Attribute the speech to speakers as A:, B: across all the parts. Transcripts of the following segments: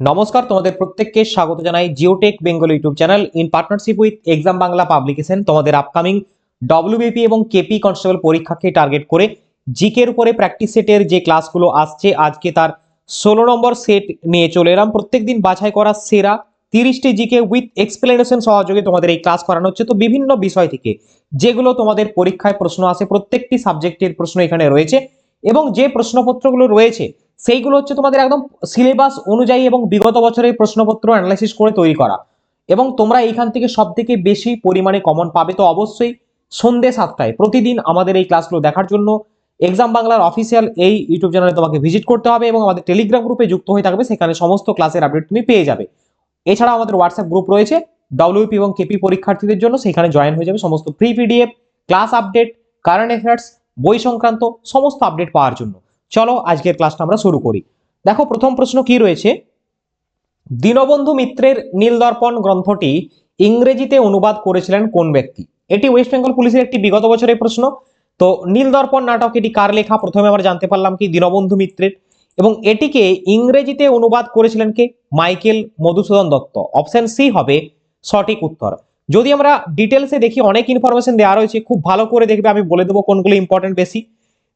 A: নমস্কার, তোমাদের প্রত্যেককে স্বাগত জানাই Geotech Bengal YouTube channel in partnership with exam Bangla publication. তোমাদের আপকামিং ডব্লিউবিপি এবং কেপি কনস্টেবল পরীক্ষাকে টার্গেট করে জিকের উপরে প্র্যাকটিস সেটের যে ক্লাসগুলো আসছে, আজকে তার ষোলো নম্বর সেট নিয়ে চলে এলাম। প্রত্যেকদিন বাছাই করা সেরা তিরিশটি জিকে উইথ এক্সপ্লেনেশন সহযোগে তোমাদের এই ক্লাস করানো হচ্ছে। তো বিভিন্ন বিষয় থেকে যেগুলো তোমাদের পরীক্ষায় প্রশ্ন আসে, প্রত্যেকটি সাবজেক্টের প্রশ্ন এখানে রয়েছে এবং যে প্রশ্নপত্রগুলো রয়েছে সেইগুলো হচ্ছে তোমাদের একদম সিলেবাস অনুযায়ী এবং বিগত বছরের প্রশ্নপত্র অ্যানালাইসিস করে তৈরি করা। এবং তোমরা এইখান থেকে সব থেকে বেশি পরিমাণে কমন পাবে তো অবশ্যই সন্ধ্যে সাতটায়। প্রতিদিন আমাদের এই ক্লাসগুলো দেখার জন্য এক্সাম বাংলার অফিসিয়াল এই ইউটিউব চ্যানেলে তোমাকে ভিজিট করতে হবে এবং আমাদের টেলিগ্রাম গ্রুপে যুক্ত হয়ে থাকবে, সেখানে সমস্ত ক্লাসের আপডেট তুমি পেয়ে যাবে। এছাড়া আমাদের হোয়াটসঅ্যাপ গ্রুপ রয়েছে ডব্লিউপি এবং কেপি পরীক্ষার্থীদের জন্য, সেখানে জয়েন হয়ে যাবে সমস্ত free PDF class update current affairs বই সংক্রান্ত সমস্ত আপডেট পাওয়ার জন্য। চলো আজকের ক্লাসটা আমরা শুরু করি। দেখো, প্রথম প্রশ্ন কি রয়েছে? দীনবন্ধু মিত্রের নীলদর্পণ গ্রন্থটি ইংরেজিতে অনুবাদ করেছিলেন কোন ব্যক্তি? এটি ওয়েস্ট বেঙ্গল পুলিশের একটি বিগত বছরের প্রশ্ন। তো নীলদর্পণ নাটক এটি কার লেখা? প্রথমে আমরা জানতে পারলাম কি দীনবন্ধু মিত্রের। এবং এটিকে ইংরেজিতে অনুবাদ করেছিলেন কে? Michael Madhusudan Dutta. Option C হবে সঠিক উত্তর। যদি আমরা ডিটেলসে দেখি, অনেক ইনফরমেশন দেওয়া রয়েছে। খুব ভালো করে দেখবে, আমি বলে দেবো কোনগুলো ইম্পর্টেন্ট বেশি।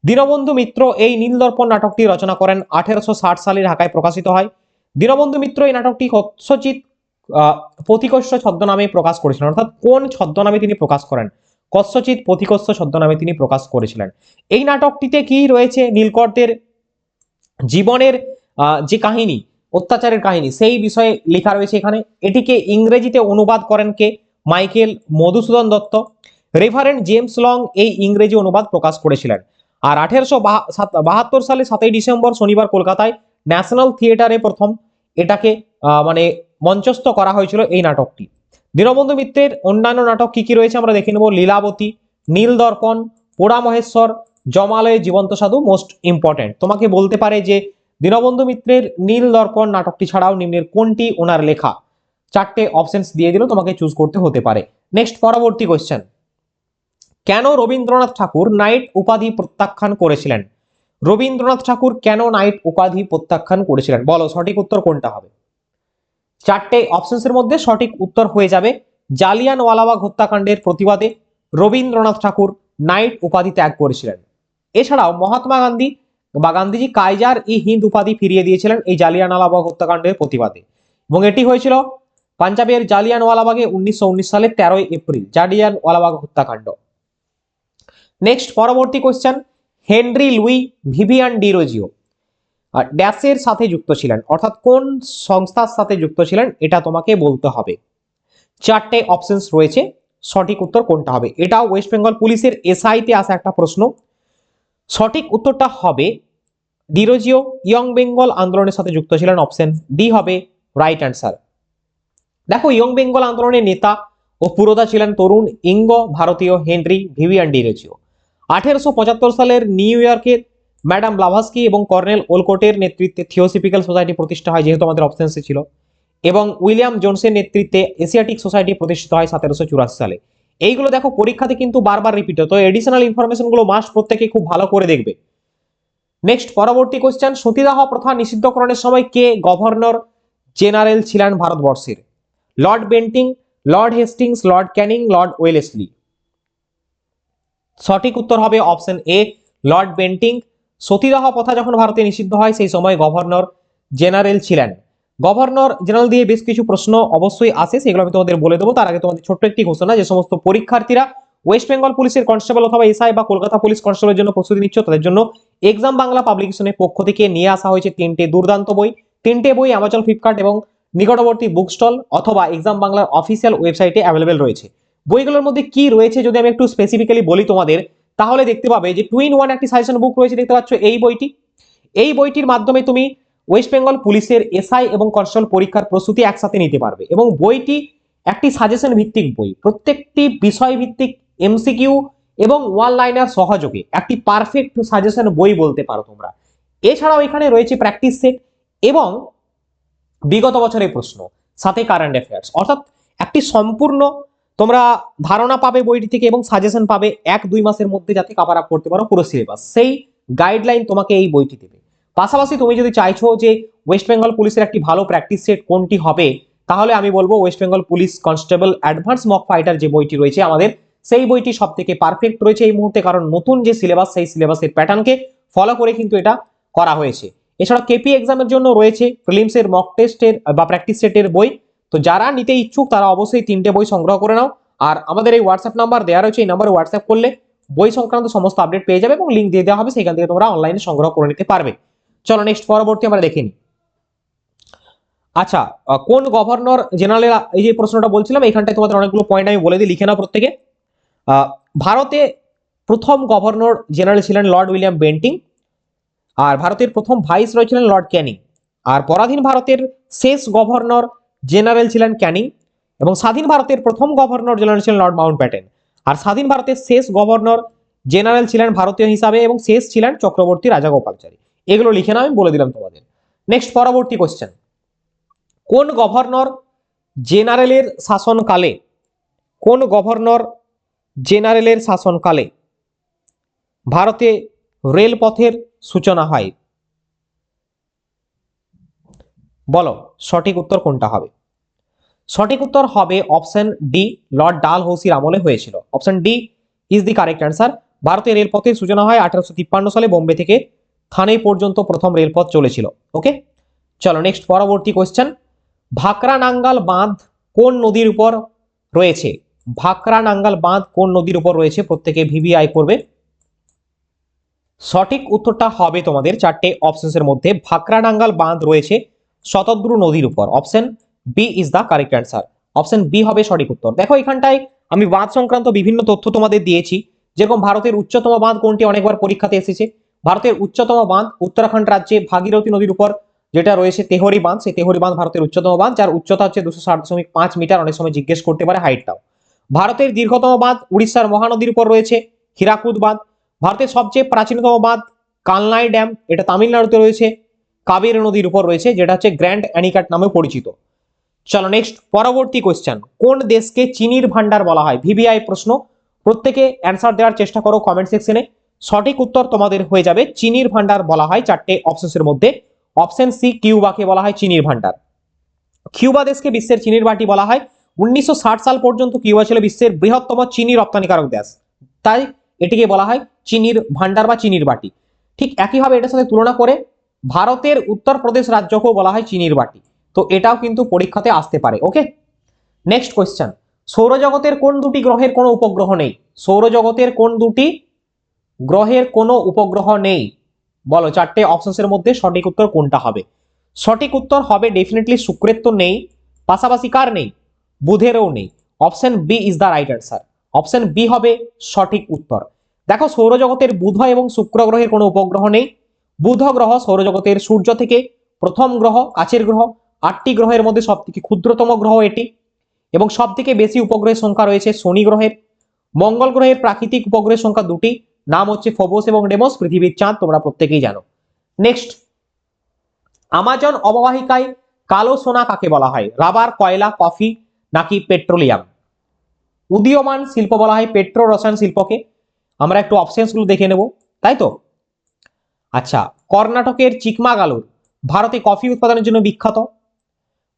A: দীনবন্ধু মিত্র এই নীলদর্পণ নাটকটি রচনা করেন আঠেরোশো ষাট সালে ঢাকায় প্রকাশিত হয়। দীনবন্ধু মিত্র এই নাটকটি কচ্ছচিত পথিকস্য ছদ্মনামে প্রকাশ করেছিলেন। অর্থাৎ কোন ছদ্মনামে তিনি প্রকাশ করেন? কচ্ছচিত পথিকস্য ছদ্মনামে তিনি প্রকাশ করেছিলেন। এই নাটকটিতে কি রয়েছে? নীলকরদের জীবনের যে কাহিনী, অত্যাচারের কাহিনী, সেই বিষয়ে লেখা রয়েছে এখানে। এটিকে ইংরেজিতে অনুবাদ করেন কে? Michael Madhusudan Dutta. Reverend James Long এই ইংরেজি অনুবাদ প্রকাশ করেছিলেন। আর আঠেরোশো বাহাত্তর সালে সাতই ডিসেম্বর শনিবার কলকাতায় ন্যাশনাল থিয়েটারে প্রথম এটাকে মানে মঞ্চস্থ করা হয়েছিল এই নাটকটি। দীনবন্ধু মিত্রের অন্যান্য নাটক কি কি রয়েছে আমরা দেখে নেব। লীলাবতী, নীল দর্পণ, পোড়া মহেশ্বর, জমালয়ে জীবন্ত সাধু, মোস্ট ইম্পর্টেন্ট তোমাকে বলতে পারে যে দীনবন্ধু মিত্রের নীল দর্পণ নাটকটি ছাড়াও নিম্নের কোনটি ওনার লেখা? চারটে অপশনস দিয়ে দিল, তোমাকে চুজ করতে হতে পারে। নেক্সট পরবর্তী কোয়েশ্চেন কেন রবীন্দ্রনাথ ঠাকুর নাইট উপাধি প্রত্যাখ্যান করেছিলেন? রবীন্দ্রনাথ ঠাকুর কেন নাইট উপাধি প্রত্যাখ্যান করেছিলেন? বলো, সঠিক উত্তর কোনটা হবে? চারটে অপশনসের মধ্যে সঠিক উত্তর হয়ে যাবে জালিয়ানওয়ালাবাগ হত্যাকাণ্ডের প্রতিবাদে রবীন্দ্রনাথ ঠাকুর নাইট উপাধি ত্যাগ করেছিলেন। এছাড়াও মহাত্মা গান্ধী বা গান্ধীজি কাইজার ই হিন্দ উপাধি ফিরিয়ে দিয়েছিলেন এই জালিয়ানওয়ালাবাগ হত্যাকাণ্ডের প্রতিবাদে। এবং এটি হয়েছিল পাঞ্জাবের জালিয়ানওয়ালাবাগে উনিশশো উনিশ সালের তেরোই এপ্রিল, জালিয়ানওয়ালাবাগ হত্যাকাণ্ড। নেক্সট পরবর্তী question Henry Louis Vivian Derozio ড্যাশের সাথে যুক্ত ছিলেন, অর্থাৎ কোন সংস্থার সাথে যুক্ত ছিলেন, এটা তোমাকে বলতে হবে। চারটে অপশনস রয়েছে, সঠিক উত্তর কোনটা হবে? এটা ওয়েস্ট বেঙ্গল পুলিশের এসআইতে আসা একটা প্রশ্ন। সঠিক উত্তরটা হবে ডিরোজিও ইয়ং বেঙ্গল আন্দোলনের সাথে যুক্ত ছিলেন অপশন ডি হবে রাইট অ্যান্সার দেখো ইয়ং বেঙ্গল আন্দোলনের নেতা ও পুরোধা ছিলেন তরুণ, ইঙ্গ ভারতীয় হেনরি ভিভিয়ান ডিরোজিও আঠেরোশো পঁচাত্তর সালের নিউ ইয়র্কের ম্যাডাম ব্লাভাস্কি এবং কর্নেল ওলকোটের নেতৃত্বে থিওসিপিক্যাল সোসাইটি প্রতিষ্ঠা হয়, যেহেতু আমাদের অপশনসে ছিল, এবং উইলিয়াম জোনসের নেতৃত্বে এশিয়াটিক সোসাইটি প্রতিষ্ঠিত হয় সতেরোশো চুরাশি সালে। এইগুলো দেখো, পরীক্ষাতে কিন্তু বারবার রিপিট হয়, তো এডিশনাল ইনফরমেশনগুলো মাস প্রত্যেকে খুব ভালো করে দেখবে। নেক্সট পরবর্তী কোয়েশ্চেন সতীদাহ প্রথা নিষিদ্ধকরণের সময় কে গভর্নর জেনারেল ছিলেন ভারতবর্ষের? Lord Bentinck, Lord Hastings, Lord Canning, Lord Wellesley. সঠিক উত্তর হবে অপশন এ, লর্ড বেন্টিং। সতীদাহ প্রথা যখন ভারতে নিষিদ্ধ হয়, সেই সময় গভর্নর জেনারেল ছিলেন। গভর্নর জেনারেল দিয়ে বেশ কিছু প্রশ্ন অবশ্যই আসে, সেগুলো আমি তোমাদের বলে দেবো। তার আগে তোমাদের ছোট্ট একটি ঘোষণা যে সমস্ত পরীক্ষার্থীরা ওয়েস্ট বেঙ্গল পুলিশের কনস্টেবল অথবা এসআই বা কলকাতা পুলিশ কনস্টেবলের জন্য প্রস্তুতি নিচ্ছ, তাদের জন্য এক্সাম বাংলা পাবলিকেশনের পক্ষ থেকে নিয়ে আসা হয়েছে তিনটে দুর্দান্ত বই। তিনটে বই অ্যামাজন ফ্লিপকার্ট এবং নিকটবর্তী বুক স্টল অথবা এক্সাম বাংলার অফিসিয়াল ওয়েবসাইটে অ্যাভেলেবেল রয়েছে। বইগুলোর মধ্যে কি রয়েছে যদি আমি একটু স্পেসিফিক্যালি বলি তোমাদের, তাহলে দেখতে পাবে যে টুইন ওয়ান একটি সাজেশন বুক রয়েছে, দেখতে পাচ্ছ এই বইটি। এই বইটির মাধ্যমে তুমি ওয়েস্ট বেঙ্গল পুলিশের এসআই এবং কনস্টেবল পরীক্ষার প্রস্তুতি একসাথে নিতে পারবে এবং বইটি একটি সাজেশন ভিত্তিক বই। প্রত্যেকটি বিষয় ভিত্তিক এমসিকিউ এবং ওয়ান লাইনার সহযোগে একটি পারফেক্ট সাজেশন বই বলতে পারো তোমরা। এছাড়াও এখানে রয়েছে প্র্যাকটিস সেট এবং বিগত বছরের প্রশ্ন, সাথে কারেন্ট অ্যাফেয়ার্স অর্থাৎ একটি সম্পূর্ণ তোমরা ধারণা পাবে বইটি থেকে এবং সাজেশন পাবে এক, দুই মাসের মধ্যে যাতে কাভার আপ করতে পারো পুরো সিলেবাস সেই গাইডলাইন তোমাকে এই বইটি দেবে। পাশাপাশি তুমি যদি চাইছো যে ওয়েস্ট বেঙ্গল পুলিশের একটি ভালো প্র্যাকটিস সেট কোনটি হবে, তাহলে আমি বলব West Bengal police constable advance mock fighter যে বইটি রয়েছে আমাদের, সেই বইটি সব থেকে পারফেক্ট রয়েছে এই মুহূর্তে, কারণ নতুন যে সিলেবাস সেই সিলেবাসের প্যাটার্নকে ফলো করে কিন্তু এটা করা হয়েছে। এছাড়া কেপি এক্সামের জন্য রয়েছে প্রিলিমসের মক টেস্টের বা প্র্যাকটিস সেটের বই। তো যারা নিতে ইচ্ছুক, তারা অবশ্যই তিনটে বই সংগ্রহ করে নাও। আর আমাদের এই হোয়াটসঅ্যাপ নাম্বার দেওয়া রয়েছে, এই নাম্বারে হোয়াটসঅ্যাপ করলে বই সংক্রান্ত সমস্ত আপডেট পেয়ে যাবে এবং লিঙ্ক দিয়ে দেওয়া হবে, সেখান থেকে তোমরা অনলাইনে সংগ্রহ করে নিতে পারবে। চলো নেক্সট পরবর্তী আমরা দেখে নিই। আচ্ছা কোন গভর্নর জেনারেল এই যে প্রশ্নটা বলছিলাম, এখানটায় তোমাদের অনেকগুলো পয়েন্ট আমি বলে দিই, লিখে নাও প্রত্যেকে। ভারতে প্রথম গভর্নর জেনারেল ছিলেন লর্ড উইলিয়াম বেন্টিং, আর ভারতের প্রথম ভাইস রয় ছিলেন লর্ড ক্যানিং। আর পরাধীন ভারতের শেষ গভর্নর জেনারেল ছিলেন ক্যানিং এবং স্বাধীন ভারতের প্রথম গভর্নর জেনারেল ছিলেন লর্ড মাউন্ট প্যাটেন। আর স্বাধীন ভারতের শেষ গভর্নর জেনারেল ছিলেন ভারতীয় হিসাবে এবং শেষ ছিলেন চক্রবর্তী রাজাগোপালচারী এগুলো লিখে নাও, আমি বলে দিলাম তোমাদের। নেক্সট পরবর্তী কোশ্চেন কোন গভর্নর জেনারেলের শাসনকালে, কোন গভর্নর জেনারেলের শাসনকালে ভারতে রেলপথের সূচনা হয়? বলো, সঠিক উত্তর কোনটা হবে? সঠিক উত্তর হবে অপশন ডি লর্ড ডাল হৌসির আমলে হয়েছিল। Option D is the correct answer ভারতে রেলপথের সূচনা হয় আঠারোশো তিপ্পান্ন সালে বোম্বে থেকে। থানে পর্যন্ত প্রথম রেলপথ চলেছিল। ওকে চলো নেক্সট পরবর্তী কোয়েশ্চেন ভাকরা নাঙ্গাল বাঁধ কোন নদীর উপর রয়েছে? ভাকরা নাঙ্গাল বাঁধ কোন নদীর উপর রয়েছে? প্রত্যেকে ভিভিআই করবে। সঠিক উত্তরটা হবে তোমাদের চারটে অপশনসের মধ্যে। ভাকরা নাঙ্গাল বাঁধ রয়েছে শতদ্রু নদীর উপর। Option B is the correct answer option B হবে সঠিক উত্তর। দেখো এখানটায় আমি বাঁধ সংক্রান্ত বিভিন্ন তথ্য তোমাদের দিয়েছি। যেরকম ভারতের উচ্চতম বাঁধ কোনটি অনেকবার পরীক্ষাতে এসেছে। ভারতের উচ্চতম বাঁধ উত্তরাখণ্ড রাজ্যে ভাগীরথী নদীর উপর যেটা রয়েছে তেহরি বাঁধ, সেই তেহরি বাঁধ ভারতের উচ্চতম বাঁধ, যার উচ্চতা হচ্ছে দুশো ষাট দশমিক পাঁচ মিটার, অনেক সময় জিজ্ঞেস করতে পারে হাইটটাও ভারতের দীর্ঘতম বাঁধ উড়িষ্যার মহানদীর উপর রয়েছে, হীরাকুদ বাঁধ। ভারতের সবচেয়ে প্রাচীনতম বাঁধ কালনাই ড্যাম, এটা তামিলনাড়ুতে রয়েছে। কাবেরী নদীর উপর রয়েছে, যেটা হচ্ছে গ্র্যান্ড অ্যানিকাট নামে পরিচিত। চলো নেক্সট পরবর্তী কোয়েশ্চেন কোন দেশকে চিনির ভান্ডার বলা হয়? ভিভিআই প্রশ্ন। প্রত্যেকে অ্যান্সার দেওয়ার চেষ্টা করো কমেন্ট সেকশনে সঠিক উত্তর তোমাদের হয়ে যাবে, চিনির ভান্ডার বলা হয় চারটে অপশনসের মধ্যে। অপশন সি কিউবাকে বলা হয় চিনির ভান্ডার কিউবা দেশকে বিশ্বের চিনির বাটি বলা হয়। উনিশশো ষাট সাল পর্যন্ত কিউবা ছিল বিশ্বের বৃহত্তম চিনি রপ্তানিকারক দেশ। তাই এটিকে বলা হয় চিনির ভান্ডার বা চিনির বাটি। ঠিক একইভাবে এটার সাথে তুলনা করে ভারতের উত্তরপ্রদেশ রাজ্যকেও বলা হয় চিনির বাটি। তো এটাও কিন্তু পরীক্ষাতে আসতে পারে ওকে নেক্সট কোয়েশ্চেন সৌরজগতের কোন দুটি গ্রহের কোনো উপগ্রহ নেই? সৌরজগতের কোন দুটি গ্রহের কোনো উপগ্রহ নেই? বলো, চারটে অপশনসের মধ্যে সঠিক উত্তর কোনটা হবে? সঠিক উত্তর হবে ডেফিনেটলি শুক্রের তো নেই, পাশাপাশি কার নেই? বুধেরও নেই। Option B is the right answer option B হবে সঠিক উত্তর। দেখো, সৌরজগতের বুধ এবং শুক্র গ্রহের কোনো উপগ্রহ নেই বুধ গ্রহ সৌরজগতের সূর্য থেকে প্রথম গ্রহ, কাছের গ্রহ, আটটি গ্রহের মধ্যে সব থেকে ক্ষুদ্রতম গ্রহ এটি। এবং সব থেকে বেশি উপগ্রহের সংখ্যা রয়েছে শনি গ্রহের। মঙ্গল গ্রহের প্রাকৃতিক উপগ্রহের সংখ্যা দুটি, নাম হচ্ছে ফোবোস এবং ডেমোস, পৃথিবীর চাঁদ, তোমরা প্রত্যেকেই জানো। নেক্সট, আমাজন অববাহিকায় কালো সোনা কাকে বলা হয়? রাবার, কয়লা, কফি নাকি পেট্রোলিয়াম? উদীয়মান শিল্প বলা হয় পেট্রো রসায়ন শিল্পকে। আমরা একটু অপশনসগুলো দেখে নেব, তাই তো? আচ্ছা কর্ণাটকের চিকমাগালুর, ভারতে কফি উৎপাদনের জন্য বিখ্যাত।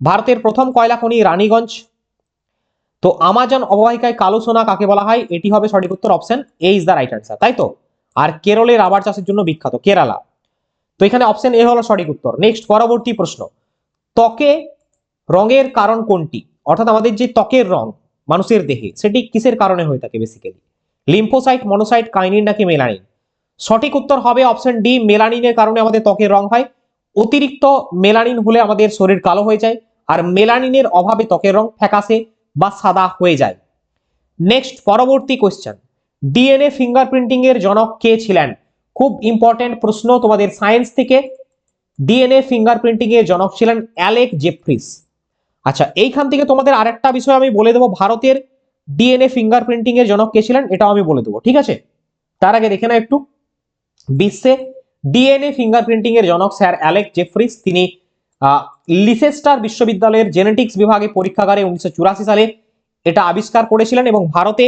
A: ভারতের প্রথম কয়লা খনি রানীগঞ্জ। তো আমাজন অববাহিকায় কালো সোনা কাকে বলা হয়? এটি হবে সঠিক উত্তর option A is the right answer তাই তো? আর কেরলে রাবার চাষের জন্য বিখ্যাত, কেরালা। তো এখানে অপশন এ হলো সঠিক উত্তর। নেক্সট পরবর্তী প্রশ্ন। ত্বকে রঙের কারণ কোনটি? অর্থাৎ আমাদের যে ত্বকের রং, মানুষের দেহে, সেটি কিসের কারণে হয়ে থাকে বেসিক্যালি লিম্ফোসাইট মনোসাইট কাইনিন নাকি মেলানিন সঠিক উত্তর হবে অপশন ডি মেলানিনের কারণে আমাদের ত্বকের রং হয়। অতিরিক্ত মেলানিন হলে আমাদের শরীর কালো হয়ে যায় আর মেলানিনের অভাবে ত্বকের রং ফ্যাকাশে বা সাদা হয়ে যায়। নেক্সট পরবর্তী কোয়েশ্চেন ডিএনএ ফিঙ্গারপ্রিন্টিং এর জনক কে ছিলেন? খুব ইম্পর্টেন্ট প্রশ্ন, তোমাদের সায়েন্স থেকে ডিএনএ ফিঙ্গারপ্রিন্টিং এর জনক ছিলেন অ্যালেক জেফ্রিস। আচ্ছা এইখান থেকে তোমাদের আরেকটা বিষয় আমি বলে দেবো, ভারতের ডিএনএ ফিঙ্গারপ্রিন্টিং এর জনক কে ছিলেন, এটাও আমি বলে দেবো, ঠিক আছে? তার আগে দেখে না একটু। বিশ্বে ডিএনএ ফিঙ্গারপ্রিন্টিং এর জনক স্যার অ্যালেক জেফ্রিস। তিনি লিসেস্টার বিশ্ববিদ্যালয়ের জেনেটিক্স বিভাগে পরীক্ষাগারে উনিশশো চুরাশি সালে এটা আবিষ্কার করেছিলেন এবং ভারতে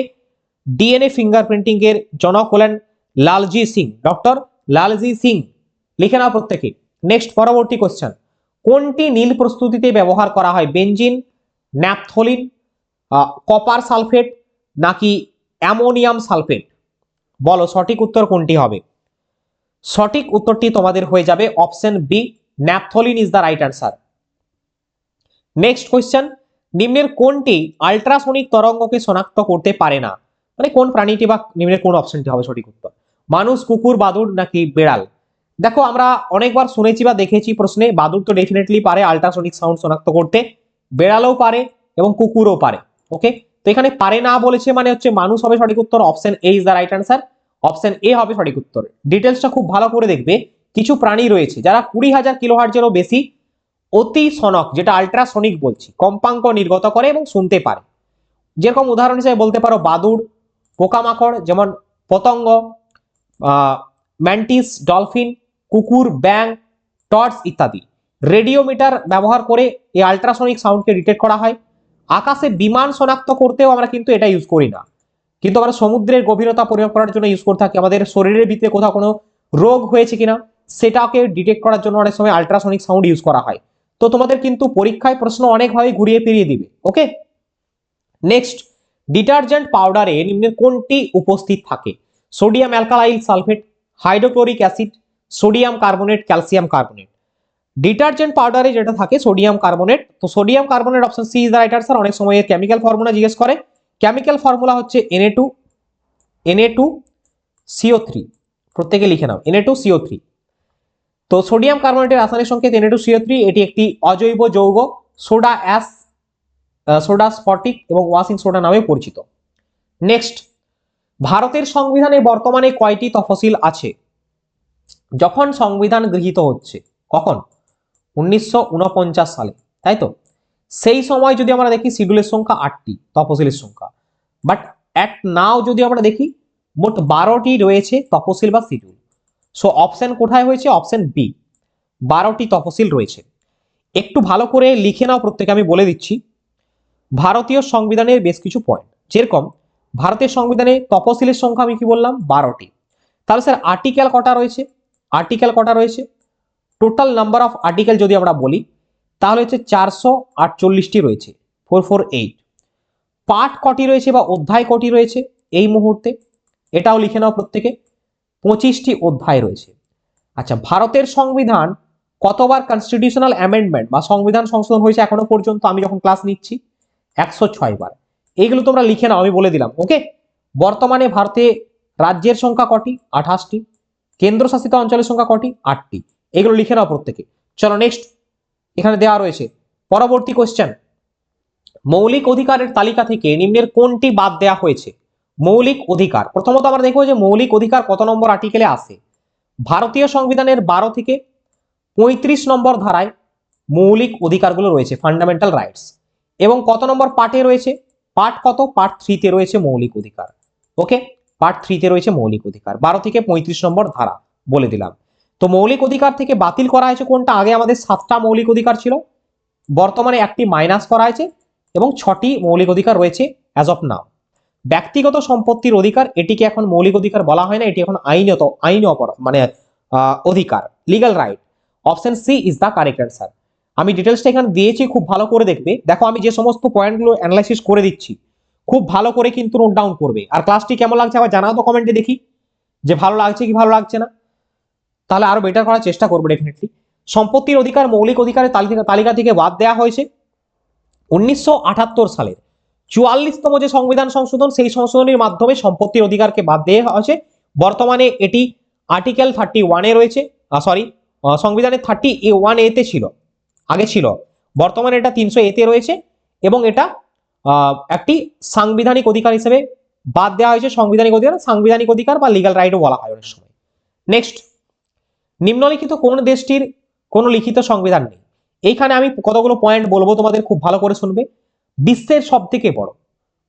A: ডিএনএ ফিঙ্গারপ্রিন্টিং এর জনক হলেন লালজি সিং। ডক্টর লালজি সিং, লিখে নাও প্রত্যেকে। নেক্সট, পরবর্তী কোশ্চেন কোনটি নীল প্রস্তুতিতে ব্যবহার করা হয়? বেঞ্জিন ন্যাপথলিন কপার সালফেট নাকি অ্যামোনিয়াম সালফেট? বলো, সঠিক উত্তর কোনটি হবে? সঠিক উত্তরটি তোমাদের হয়ে যাবে option B, naphthalene is the right answer. Next question, নিম্নের কোনটি আল্ট্রাসোনিক তরঙ্গকে শনাক্ত করতে পারে না? মানে কোন প্রাণীটি বা নিম্নের কোন অপশনটি হবে সঠিক উত্তর? মানুষ, কুকুর বাদুর নাকি বেড়াল? দেখো, আমরা অনেকবার শুনেছি বা দেখেছি প্রশ্নে বাদুর তো ডেফিনেটলি পারে আল্ট্রাসোনিক সাউন্ড শনাক্ত করতে, বেড়ালও পারে এবং কুকুরও পারে ওকে তো এখানে পারে না বলেছে মানে হচ্ছে মানুষ হবে সঠিক উত্তর, option A is the right answer option A হবে সঠিক উত্তর। ডিটেলসটা খুব ভালো করে দেখবে। কিছু প্রাণী রয়েছে যারা কুড়ি হাজার কিলোহার্জেরও বেশি অতি সনক, যেটা আল্ট্রাসনিক বলছি, কম্পাঙ্ক নির্গত করে এবং শুনতে পারে। যেরকম উদাহরণ হিসেবে বলতে পারো বাদুড়, পোকামাকড়, যেমন পতঙ্গ ম্যান্টিস ডলফিন কুকুর ব্যাং টর্চ ইত্যাদি। রেডিওমিটার ব্যবহার করে এই আল্ট্রাসনিক সাউন্ডকে ডিটেক্ট করা হয়। আকাশে বিমান শনাক্ত করতেও আমরা কিন্তু এটা ইউজ করি না। কিন্তু আমরা সমুদ্রের গভীরতা পরিমাপ করার জন্য ইউজ করে থাকি। আমাদের শরীরের ভিতরে কোথাও কোনো রোগ হয়েছে কিনা, সেটাকে ডিটেক্ট করার জন্য অনেক সময় আল্ট্রাসনিক সাউন্ড ইউজ করা হয়। তো তোমাদের কিন্তু পরীক্ষায় প্রশ্ন অনেকভাবে ঘুরিয়ে ফিরিয়ে দিবে ওকে নেক্সট ডিটারজেন্ট পাউডারে নিম্নের কোনটি উপস্থিত থাকে? Sodium alkyl sulphate hydrochloric acid sodium carbonate calcium carbonate detergent পাউডারে যেটা থাকে সোডিয়াম কার্বনেট তো sodium carbonate option C is the right answer অনেক সময় এর কেমিক্যাল ফর্মুলা জিজ্ঞেস করে। কেমিক্যাল ফর্মুলা হচ্ছে NA two NA two CO three প্রত্যেকে লিখে নাও এনএ টু সিও থ্রি তো সোডিয়াম কার্বনেটের রাসায়নিক সংকেত এনএ টু সিও থ্রি এটি একটি অজৈব যৌগ সোডা অ্যাস সোডা স্ফটিক এবং ওয়াশিং সোডা নামে পরিচিত। নেক্সট ভারতের সংবিধানে বর্তমানে কয়টি তফসিল আছে? যখন সংবিধান গৃহীত হচ্ছে, কখন? উনিশশো উনপঞ্চাশ সালে, তাই তো? সেই সময় যদি আমরা দেখি শিডিউলের সংখ্যা আটটি, তফসিলের সংখ্যা। বাট অ্যাট নাও যদি আমরা দেখি, মোট বারোটি রয়েছে তফসিল বা শিডিউল। সো অপশান কোথায় হয়েছে? অপশান বি বারোটি তফসিল রয়েছে। একটু ভালো করে লিখে নাও প্রত্যেকে আমি বলে দিচ্ছি। ভারতীয় সংবিধানের বেশ কিছু পয়েন্ট যেরকম ভারতের সংবিধানে তফসিলের সংখ্যা আমি কি বললাম? বারোটি। তাহলে স্যার আর্টিকেল কটা রয়েছে? আর্টিকেল কটা রয়েছে? টোটাল নাম্বার অফ আর্টিকেল যদি আমরা বলি তাহলে হচ্ছে চারশো আটচল্লিশটি রয়েছে, ফোর ফোর এইট। পাঠ কটি রয়েছে বা অধ্যায় কটি রয়েছে এই মুহূর্তে? এটাও লিখে নাও প্রত্যেকে। পঁচিশটি অধ্যায় রয়েছে। আচ্ছা ভারতের সংবিধান কতবার কনস্টিটিউশনাল অ্যামেন্ডমেন্ট বা সংবিধান সংশোধন হয়েছে এখনও পর্যন্ত? আমি যখন ক্লাস নিচ্ছি, একশো ছয় বার এইগুলো তোমরা লিখে নাও, আমি বলে দিলাম ওকে বর্তমানে ভারতে রাজ্যের সংখ্যা কটি? আঠাশটি। কেন্দ্রশাসিত অঞ্চলের সংখ্যা কটি? আটটি। এগুলো লিখে নাও প্রত্যেকে। চলো নেক্সট এখানে দেওয়া রয়েছে। পরবর্তী কোশ্চেন মৌলিক অধিকারের তালিকা থেকে নিম্নের কোনটি বাদ দেওয়া হয়েছে? মৌলিক অধিকার, প্রথমত আমরা দেখব যে মৌলিক অধিকার কত নম্বর আর্টিকেলে আসে ভারতীয় সংবিধানের বারো থেকে পঁয়ত্রিশ নম্বর ধারায় মৌলিক অধিকারগুলো রয়েছে ফান্ডামেন্টাল রাইটস এবং কত নম্বর পার্টে রয়েছে? পার্ট কত? পার্ট থ্রিতে রয়েছে মৌলিক অধিকার। ওকে পার্ট থ্রিতে রয়েছে মৌলিক অধিকার। বারো থেকে পঁয়ত্রিশ নম্বর ধারা বলে দিলাম। তো মৌলিক অধিকার থেকে বাতিল করা হয়েছে কোনটা? আগে আমাদের সাতটা মৌলিক অধিকার ছিল। বর্তমানে একটি মাইনাস করা হয়েছে এবং ছটি মৌলিক অধিকার রয়েছে অ্যাজ অফ নাও ব্যক্তিগত সম্পত্তির অধিকার, এটিকে এখন মৌলিক অধিকার বলা হয় না, এটি এখন আইনত, আইন মানে অধিকার legal right option C is the correct answer আমি ডিটেলসটা এখানে দিয়েছি, খুব ভালো করে দেখবে। দেখো, আমি যে সমস্ত পয়েন্টগুলো অ্যানালাইসিস করে দিচ্ছি, খুব ভালো করে কিন্তু নোট ডাউন করবে। আর ক্লাসটি কেমন লাগছে? আবার জানাও তো কমেন্টে দেখি, যে ভালো লাগছে কি ভালো লাগছে না। তাহলে আরও বেটার করার চেষ্টা করব ডেফিনেটলি সম্পত্তির অধিকার, মৌলিক অধিকারের তালিকা তালিকা থেকে বাদ দেওয়া হয়েছে। উনিশশো আটাত্তর সালের চুয়াল্লিশতম যে সংবিধান সংশোধন, সেই সংশোধনের মাধ্যমে সম্পত্তির অধিকারকে বাদ দেওয়া হয়েছে। বর্তমানে এটি আর্টিকেল থার্টি ওয়ানে রয়েছে। সরি সংবিধানের থার্টি এ ওয়ান এতে ছিল, আগে ছিল। বর্তমানে এটা তিনশো এতে রয়েছে এবং এটা একটি সাংবিধানিক অধিকার হিসেবে বাদ দেওয়া হয়েছে। সাংবিধানিক অধিকার সাংবিধানিক অধিকার বা লিগাল রাইটও বলা হয় অনেক সময়। নেক্সট নিম্নলিখিত কোন দেশটির কোনো লিখিত সংবিধান নেই। এইখানে আমি কতগুলো পয়েন্ট বলব তোমাদের খুব ভালো করে শুনবে। বিশ্বের সব থেকে বড়,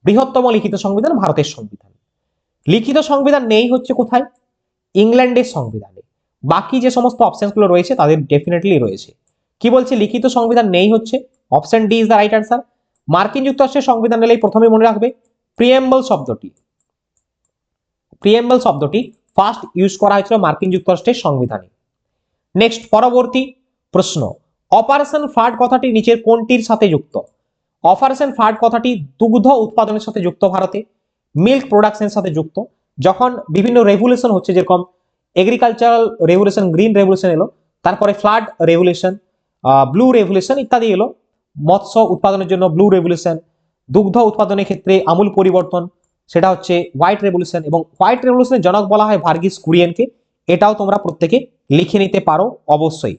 A: বৃহত্তম লিখিত সংবিধান ভারতের সংবিধান। লিখিত সংবিধান নেই হচ্ছে কোথায়? ইংল্যান্ডের সংবিধানে। বাকি যে সমস্ত অপশনগুলো রয়েছে তাদের ডেফিনেটলি রয়েছে। কি বলছে? লিখিত সংবিধান নেই হচ্ছে। Option D is the right answer মার্কিন যুক্তরাষ্ট্রের সংবিধান নিলেই প্রথমে মনে রাখবে প্রিয়েম্বল শব্দটি। প্রিয়েম্বল শব্দটি ফার্স্ট ইউজ করা হয়েছিল মার্কিন যুক্তরাষ্ট্রের সংবিধানে। নেক্সট পরবর্তী প্রশ্ন। অপারেশন ফ্লাড কথাটি নিচের কোনটির সাথে যুক্ত? অপারেশন ফ্লাড কথাটি দুগ্ধ উৎপাদনের সাথে যুক্ত ভারতে, মিল্ক প্রোডাকশনের সাথে যুক্ত। যখন বিভিন্ন রেভুলেশন হচ্ছে, যেরকম এগ্রিকালচারাল রেভুলেশন গ্রিন রেভুলেশন এলো, তারপরে ফ্লাড রেভুলেশন ব্লু রেভুলেশন ইত্যাদি এলো। মৎস্য উৎপাদনের জন্য ব্লু রেভুলেশন দুগ্ধ উৎপাদনের ক্ষেত্রে আমূল পরিবর্তন, সেটা হচ্ছে হোয়াইট রেভলিউশন এবং হোয়াইট রেভলিউশনের জনক বলা হয় ভার্গিস কুরিয়েনকে। এটাও তোমরা প্রত্যেকে লিখে নিতে পারো অবশ্যই।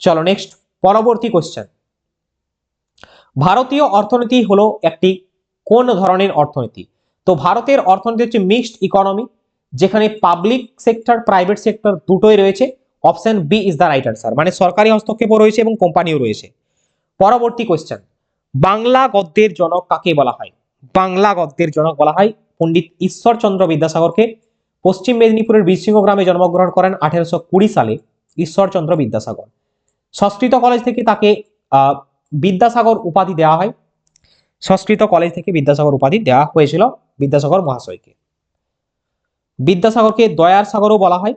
A: চলো নেক্সট পরবর্তী কোশ্চেন ভারতীয় অর্থনীতি হলো একটি কোন ধরনের অর্থনীতি? তো ভারতের অর্থনীতি হচ্ছে মিক্সড ইকোনমি যেখানে পাবলিক সেক্টর প্রাইভেট সেক্টর দুটোই রয়েছে। Option B is the right answer মানে সরকারি হস্তক্ষেপও রয়েছে এবং কোম্পানিও রয়েছে। পরবর্তী কোশ্চেন বাংলা গদ্যের জনক কাকে বলা হয়? বাংলা গদ্যের জনক বলা হয় পণ্ডিত ঈশ্বরচন্দ্র বিদ্যাসাগরকে। পশ্চিম মেদিনীপুরের বীরসিংহ গ্রামে জন্মগ্রহণ করেন আঠেরোশো কুড়ি সালে ঈশ্বরচন্দ্র বিদ্যাসাগর। সংস্কৃত কলেজ থেকে তাকে বিদ্যাসাগর উপাধি দেওয়া হয়। সংস্কৃত কলেজ থেকে বিদ্যাসাগর উপাধি দেওয়া হয়েছিল বিদ্যাসাগর মহাশয়কে। বিদ্যাসাগরকে দয়ার সাগরও বলা হয়।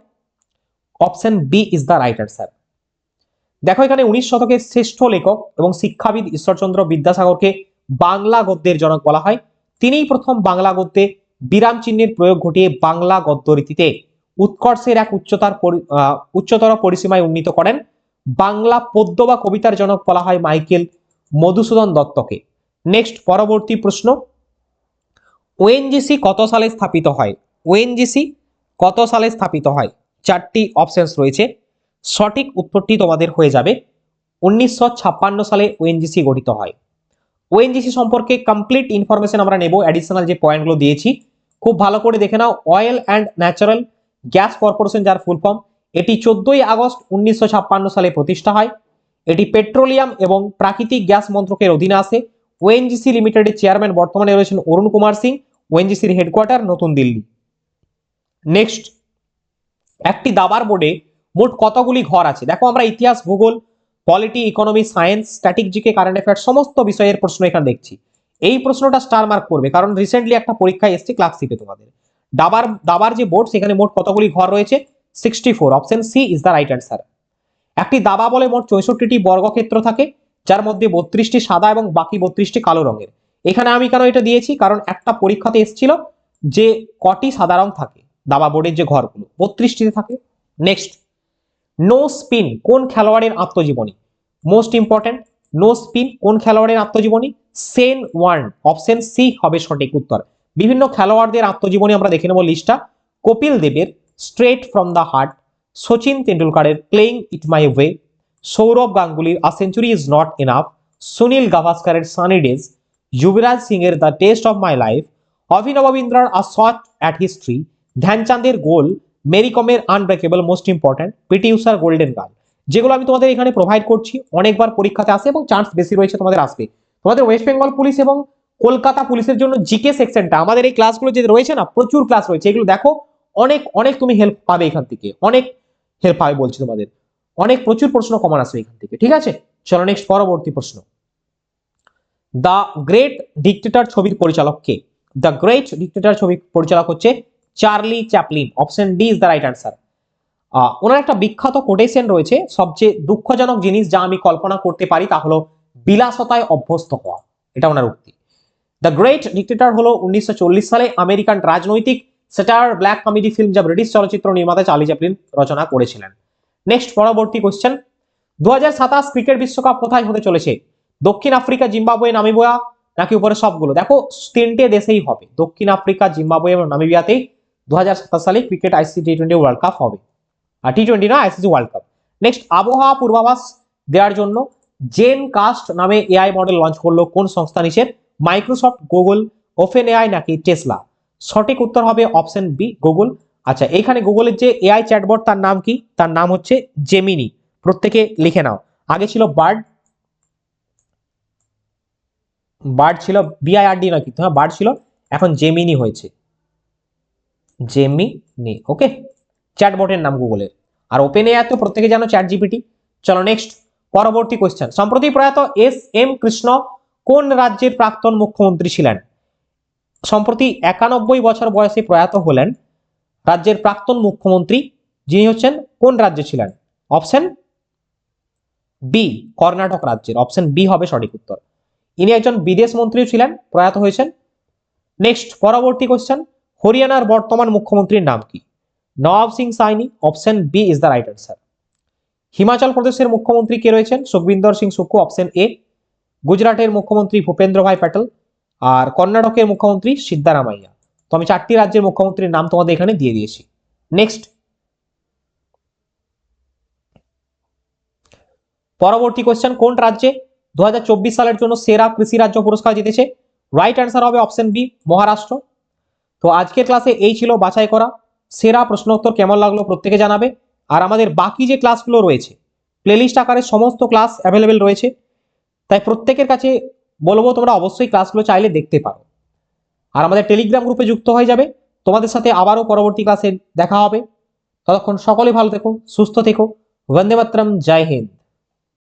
A: Option B is the right answer দেখো এখানে উনিশ শতকের শ্রেষ্ঠ লেখক এবং শিক্ষাবিদ ঈশ্বরচন্দ্র বিদ্যাসাগরকে বাংলা গদ্যের জনক বলা হয়। তিনিই প্রথম বাংলা গদ্যে বিরাম চিহ্নের প্রয়োগ ঘটিয়ে বাংলা গদ্য রীতিতে উৎকর্ষের এক উচ্চতার উচ্চতর পরিসীমায় উন্নীত করেন। বাংলা পদ্য বা কবিতার জনক বলা হয় মাইকেল মধুসূদন দত্তকে। নেক্সট, পরবর্তী প্রশ্ন। ওএনজিসি কত সালে স্থাপিত হয়? ওএনজিসি কত সালে স্থাপিত হয়? চারটি অপশনস রয়েছে। সঠিক উত্তরটি তোমাদের হয়ে যাবে। উনিশশো ছাপ্পান্ন সালে ওএনজিসি গঠিত হয়। ওএনজিসি সম্পর্কে কমপ্লিট ইনফরমেশন আমরা নেব। অ্যাডিশনাল যে পয়েন্টগুলো দিয়েছি খুব ভালো করে দেখে নাও oil and natural gas corporation যার ফুল ফর্ম এটি চোদ্দই আগস্ট উনিশশো ছাপ্পান্ন সালে প্রতিষ্ঠা হয়। এটি পেট্রোলিয়াম এবং প্রাকৃতিক গ্যাস মন্ত্রকের অধীনে আসে। ওএনজিসি লিমিটেডের চেয়ারম্যান বর্তমানে রয়েছেন অরুণ কুমার সিং ওএনজিসির হেডকোয়ার্টার নতুন দিল্লি। নেক্সট একটি দাবার বোর্ডে মোট কতগুলি ঘর আছে? দেখো আমরা ইতিহাস, ভূগোল polity economy science static GK current affairs সমস্ত বিষয়ের প্রশ্ন এখানে দেখছি। এই প্রশ্নটা স্টার মার্ক করবে, কারণ রিসেন্টলি একটা পরীক্ষায় এসছে ক্লাসিপে তোমাদের। দাবার দাবার যে বোর্ড সেখানে মোট কতগুলি ঘর রয়েছে? Sixty four option C is the right answer একটি দাবা বলে মোট চৌষট্টিটি বর্গক্ষেত্র থাকে, যার মধ্যে বত্রিশটি সাদা এবং বাকি বত্রিশটি কালো রঙের। এখানে আমি কেন এটা দিয়েছি? কারণ একটা পরীক্ষাতে এসেছিল যে কটি সাদা রং থাকে, দাবা বোর্ডের যে ঘরগুলো, বত্রিশটিতে থাকে। নেক্সট নো স্পিন কোন খেলোয়াড়ের আত্মজীবনী? মোস্ট ইম্পর্টেন্ট নো স্পিন কোন খেলোয়াড়ের আত্মজীবনী? সেন ওয়ার্ন, অপশন সি হবে সঠিক উত্তর। বিভিন্ন খেলোয়াড়দের আত্মজীবনী আমরা দেখে নেব লিস্টটা। কপিল দেবের straight from the heart Sachin তেন্ডুলকারের playing it my way Sourav গাঙ্গুলির a century is not enough Sunil গাভাস্কারের Sunny days Yuvraj Singh এর the test of my life Abhinav বিন্দ্রার a shot at history ধ্যানচাঁদের গোল মেরিকমের আনব্রেকেবল মোস্ট ইম্পর্ট্যান্ট পিটি উষার golden girl. যেগুলো আমি তোমাদের এখানে provide করছি, অনেকবার পরীক্ষাতে আসে এবং চান্স বেশি রয়েছে তোমাদের আসবে। তোমাদের ওয়েস্ট বেঙ্গল পুলিশ এবং কলকাতা পুলিশের জন্য জিকে সেকশনটা আমাদের এই ক্লাসগুলো যে রয়েছে না, প্রচুর ক্লাস রয়েছে। এগুলো দেখো, অনেক অনেক তুমি হেল্প পাবে এখান থেকে। অনেক হেল্প পাবে বলছি তোমাদের। অনেক প্রচুর প্রশ্ন কমন আসবে এখান থেকে। ঠিক আছে? চলো নেক্সট পরবর্তী প্রশ্ন। দ্য গ্রেট ডিক্টেটর ছবির পরিচালক কে? দ্য গ্রেট ডিক্টেটর ছবির পরিচালক হচ্ছে Charlie Chaplin option D is the right answer ওনার একটা বিখ্যাত কোটেশন রয়েছে। সবচেয়ে দুঃখজনক জিনিস যা আমি কল্পনা করতে পারি তা হলো বিলাসতায় অভ্যস্ত হওয়া। এটা ওনার উক্তি। দ্য গ্রেট ডিক্টেটর হলো উনিশশো চল্লিশ সালে আমেরিকান রাজনৈতিক সেটার ব্ল্যাক কমেডি ফিল্ম যা ব্রিটিশ চলচ্চিত্র নির্মাতা চার্লি চ্যাপলিন রচনা করেছিলেন। নেক্সট পরবর্তী কোশ্চেন দুহাজার সাতাশ ক্রিকেট বিশ্বকাপ কোথায় হতে চলেছে? দক্ষিণ আফ্রিকা, জিম্বাবুয়ে, নামিবিয়া নাকি উপরে সবগুলো? দেখো, তিনটে দেশেই হবে। দক্ষিণ আফ্রিকা, জিম্বাবুয়ে এবং নামিবিয়াতেই দু হাজার সাতাশ সালে cricket ICC T twenty world cup হবে। আর টি টোয়েন্টি না আইসিসি ওয়ার্ল্ড কাপ। নেক্সট আবহাওয়া পূর্বাভাস দেওয়ার জন্য জেন কাস্ট নামে এআই মডেল লঞ্চ করল কোন সংস্থা নিচের মাইক্রোসফট গুগল ওপেন এআই নাকি টেসলা সঠিক উত্তর হবে অপশন বি গুগল আচ্ছা এইখানে গুগলের যে এআই চ্যাটবট তার নাম কি? তার নাম হচ্ছে জেমিনি প্রত্যেকে লিখে নাও। আগে ছিল বার্ড বার্ড ছিল বিআইআরডি না কিন্তু হ্যাঁ বার্ড ছিল। এখন জেমিনি হয়েছে। জেমিনি ওকে চ্যাটবটের নাম গুগলের আর ওপেন এআই তো প্রত্যেকে জানো চ্যাট জিপিটি চলো নেক্সট পরবর্তী কোয়েশ্চেন সম্প্রতি প্রয়াত এস এম কৃষ্ণ কোন রাজ্যের প্রাক্তন মুখ্যমন্ত্রী ছিলেন? সম্প্রতি একানব্বই বছর বয়সে প্রয়াত হলেন রাজ্যের প্রাক্তন মুখ্যমন্ত্রী, যিনি হচ্ছেন কোন রাজ্যে ছিলেন? অপশন বি কর্ণাটক রাজ্যের। অপশন বি হবে সঠিক উত্তর। ইনি একজন বিদেশ মন্ত্রীও ছিলেন, প্রয়াত হয়েছেন। নেক্সট পরবর্তী কোশ্চেন হরিয়ানার বর্তমান মুখ্যমন্ত্রীর নাম কি? Nayab Singh Saini option B is the right answer Himachal প্রদেশের মুখ্যমন্ত্রী কে রয়েছেন? সুখবিন্দর সিং সুক্কু অপশন এ গুজরাটের মুখ্যমন্ত্রী ভূপেন্দ্র ভাই প্যাটেল আর কর্ণাটকের মুখ্যমন্ত্রী সিদ্ধারামাইয়া। তো আমি চারটি রাজ্যের মুখ্যমন্ত্রীর নাম তোমাদের এখানে দিয়ে দিয়েছি। নেক্সট পরবর্তী কোশ্চেন কোন রাজ্যে দু হাজার চব্বিশ সালের জন্য সেরা কৃষি রাজ্য পুরস্কার জিতেছে? রাইট অ্যান্সার হবে অপশন বি মহারাষ্ট্র। তো আজকের ক্লাসে এই ছিল বাছাই করা। সেরা প্রশ্নোত্তর কেমন লাগল প্রত্যেকে জানাবে। আর আমাদের বাকি যে ক্লাসগুলো রয়েছে প্লেলিস্ট আকারে সমস্ত ক্লাস অ্যাভেলেবেল রয়েছে, তাই প্রত্যেকের কাছে বলব তোমরা অবশ্যই ক্লাসগুলো চাইলে দেখতে পারো। আর আমাদের টেলিগ্রাম গ্রুপে যুক্ত হয়ে যাবে, তোমাদের সাথে আবারও পরবর্তী ক্লাসে দেখা হবে। ততক্ষণ সকলে ভালো থেকো, সুস্থ থেকো। বন্দে মাতরম, জয় হিন্দ।